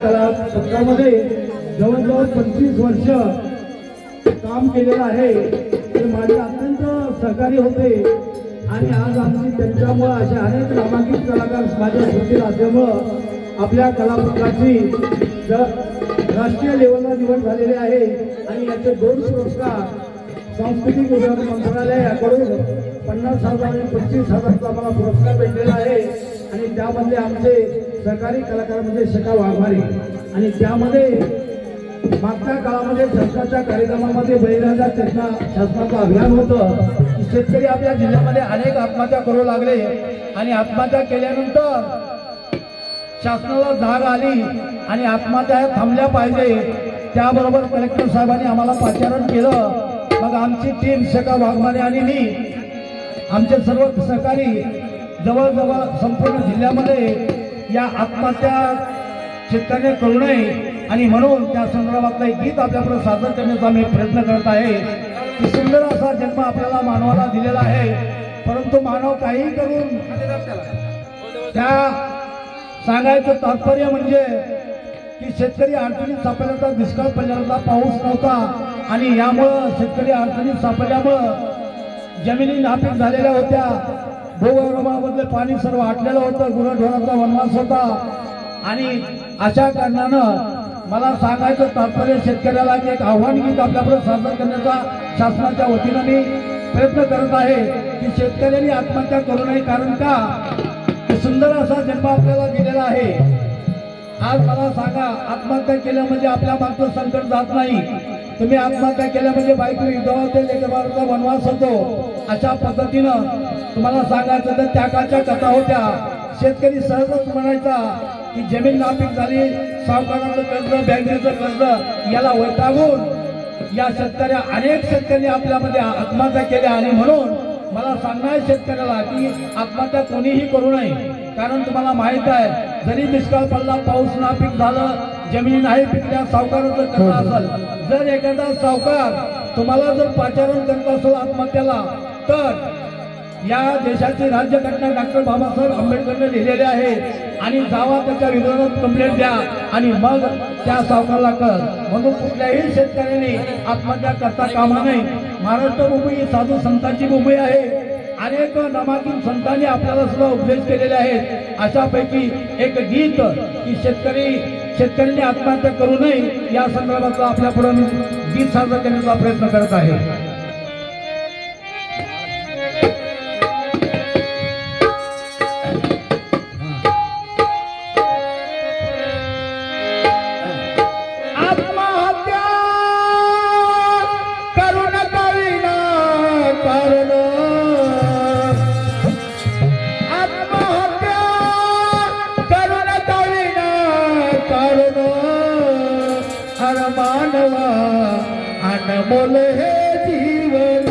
कला जवळजवळ पंचवीस वर्ष काम केलेलं आहे. ते माझे अत्यंत सहकारी होते. आणि आज आमची त्यांच्यामुळं असे अनेक नामांकित कलाकार माझ्या सुट्टीत असल्यामुळं आपल्या कलापथकाची राष्ट्रीय लेवलला निवड झालेली आहे. आणि याचे दोन पुरस्कार सांस्कृतिक विभाग मंत्रालयाकडून पन्नास हजार आणि पंचवीस हजारचा मला पुरस्कार भेटलेला आहे. आणि त्यामधले आमचे सहकारी कलाकार म्हणजे शका वाघमारे आणि त्यामध्ये मागच्या काळामध्ये सरकारच्या कार्यक्रमामध्ये बळीराजा चेतना शासनाचं अभियान होतं. की शेतकरी आपल्या जिल्ह्यामध्ये अनेक आत्महत्या करू लागले. आणि आत्महत्या केल्यानंतर शासनाला जाग आली आणि आत्महत्या थांबल्या पाहिजे. त्याबरोबर कलेक्टर साहेबांनी आम्हाला पाचारण केलं. मग आमची टीम शका वाघमारे आणि मी आमचे सर्व सहकारी जवळजवळ संपूर्ण जिल्ह्यामध्ये या आत्महत्या शेतकऱ्याने करू नये आणि म्हणून त्या संदर्भातलं एक गीत आपल्याकडे सादर करण्याचा मी प्रयत्न करत आहे. की सुंदर असा जन्म आपल्याला मानवाला दिलेला आहे. परंतु मानव काहीही करून त्या सांगायचं तात्पर्य म्हणजे की शेतकरी अडचणीत सापडल्याचा दुष्काळ पडल्याचा पाऊस नव्हता आणि यामुळं शेतकरी अडचणीत सापडल्यामुळं जमिनी नापीक झालेल्या होत्या. भूगर्भामध्ये पाणी सर्व आटलेलं होतं गुरढोराचा वनवास होता. आणि अशा कारणानं मला सांगायचं तात्पर्य शेतकऱ्याला की एक आव्हान गीत आपल्याकडे सादर करण्याचा शासनाच्या वतीनं मी प्रयत्न करत आहे की शेतकऱ्यांनी आत्महत्या करू नये. कारण का? सुंदर असा जन्म आपल्याला दिलेला आहे. आज मला सांगा आत्महत्या केल्या म्हणजे आपल्या मागचं संकट जात नाही. तुम्ही आत्महत्या केल्या म्हणजे बायको विधवा ते वनवास होतो. अशा पद्धतीनं तुम्हाला सांगायचं तर त्या काळच्या कथा होत्या. शेतकरी सहजच म्हणायचा की जमीन नापीक झाली सावकाराचं कर्ज बँकेचं कर्ज याला वैतागून या शेतकऱ्या अनेक शेतकऱ्यांनी आपल्यामध्ये आत्महत्या केल्या आणि म्हणून मला सांगणार आहे शेतकऱ्याला की आत्महत्या कोणीही करू नये. कारण तुम्हाला माहीत आहे जरी दुष्काळ पडला पाऊस नापीक झालं जमिनी नाही पिकल्या सावकाराचं कर्ज असेल. जर एखादा सावकार तुम्हाला जर पाचारण करत असेल आत्महत्याला तर या देशाचे राज्यघटना डॉक्टर बाबासाहेब आंबेडकरने लिहिलेले आहे. आणि जावा त्याच्या विरोधात कंप्लेंट द्या आणि मग त्या सावकाराला कर म्हणून कुठल्याही शेतकऱ्याने आत्महत्या करता कामा नये. महाराष्ट्र भूमी ही साधू संतांची भूमी आहे. अनेक नामांकित संतांनी आपल्याला सुद्धा उपदेश केलेले आहेत. अशापैकी एक गीत की शेतकरी शेतकऱ्यांनी आत्महत्या करू नये या संदर्भातलं आपल्या पुढे गीत साजरा करण्याचा प्रयत्न करत आहे. જીવન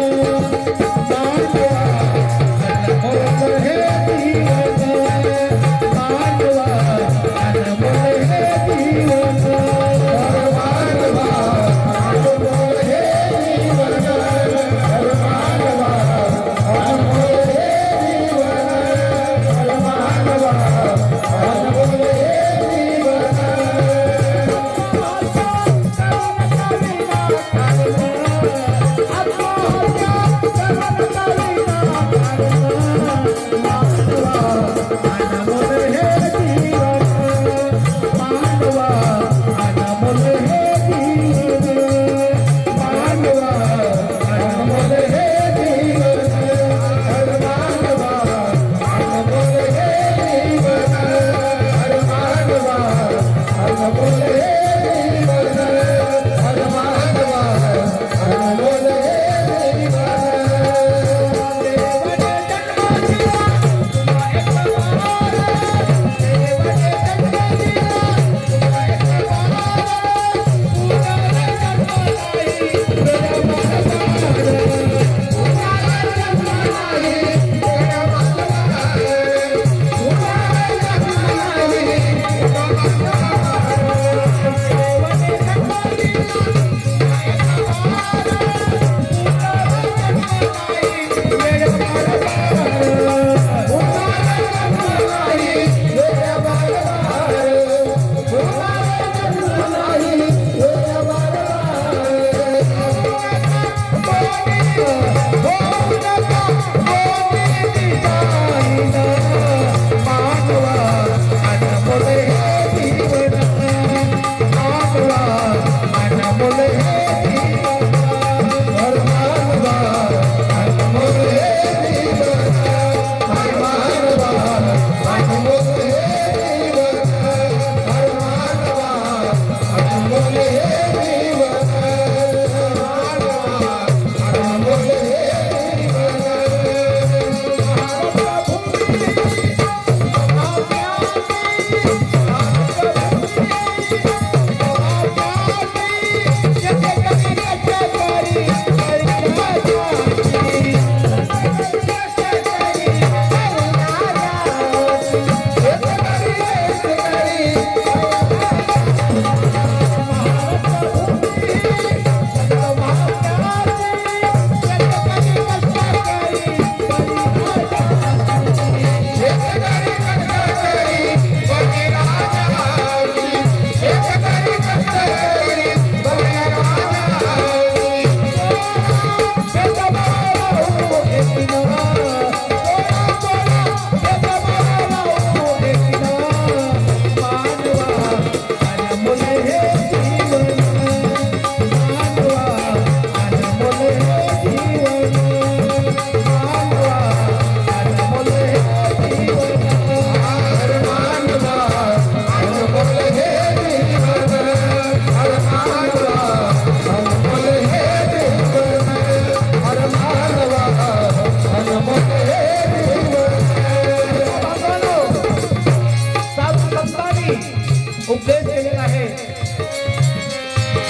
आहे.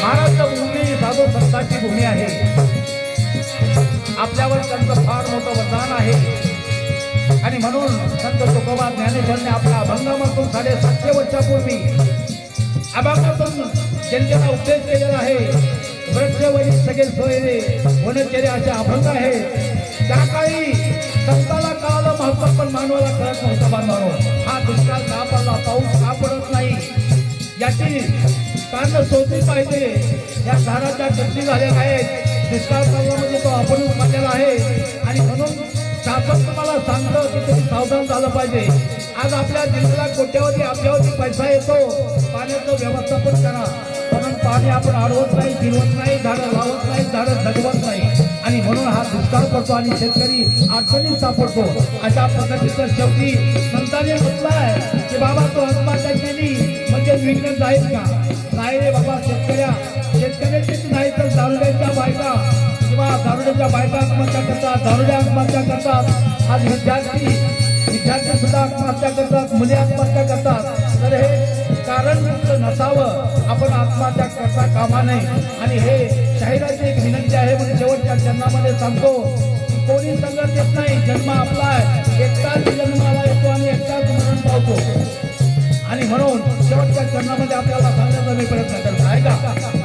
महाराष्ट्र भूमी साधू संतांची भूमी आहे. आपल्यावर त्यांचं फार मोठं वरदान आहे. आणि म्हणून संत तुकोबा ज्ञानेश्वरने आपला अभंगामधून साडे सातशे वर्षापूर्वी अभंगातून जनतेला उपदेश केलेला आहे. वृक्षवरी सगळे सोयरे वनचेरे असे अभंग आहे त्या काळी संताला कळालं महत्त्व पण मानवाला कळत नव्हतं बांधवानो. हा दुष्काळ का पडला? पाऊस का पडत नाही? ज्याची कारण सोडली पाहिजे. या झाडाच्या गती झाल्या आहेत. दुष्काळ काळामध्ये तो आपण पडलेला आहे. आणि म्हणून शासन तुम्हाला सांगतं की तुम्ही सावधान झालं पाहिजे. आज आपल्या जिल्ह्याला कोट्यावधी आपल्यावरती पैसा येतो. पाण्याचं व्यवस्थापन करा. म्हणून पाणी आपण अडवत नाही फिरवत नाही झाडं लावत नाही झाडं जगवत नाही. आणि म्हणून हा दुष्काळ पडतो आणि शेतकरी अडचणीत सापडतो. अशा पद्धतीचं शेवटी संतांनी आहे की बाबा तो आत्महत्या केली आहेत का? नाही रे बाबा शेतकऱ्या. शेतकऱ्याचीच नाही तर दारुड्यांच्या बायका. किंवा दारुड्याच्या बायका आत्महत्या करतात दारुड्या आत्महत्या करतात. आज विद्यार्थी विद्यार्थी सुद्धा आत्महत्या करतात मुली आत्महत्या करतात. तर हे कारण नसावं. आपण आत्महत्या करता कामा नये. आणि हे शाहिराची एक विनंती आहे म्हणून शेवटच्या जन्मामध्ये सांगतो कोणी संघर्ष येत नाही जन्म आपला आहे. एकटाच जन्माला येतो आणि एकटाच मरण पावतो. आणि म्हणून शेवटच्या चरणामध्ये आपल्याला सांगण्याचा मी प्रयत्न करतो. आहे का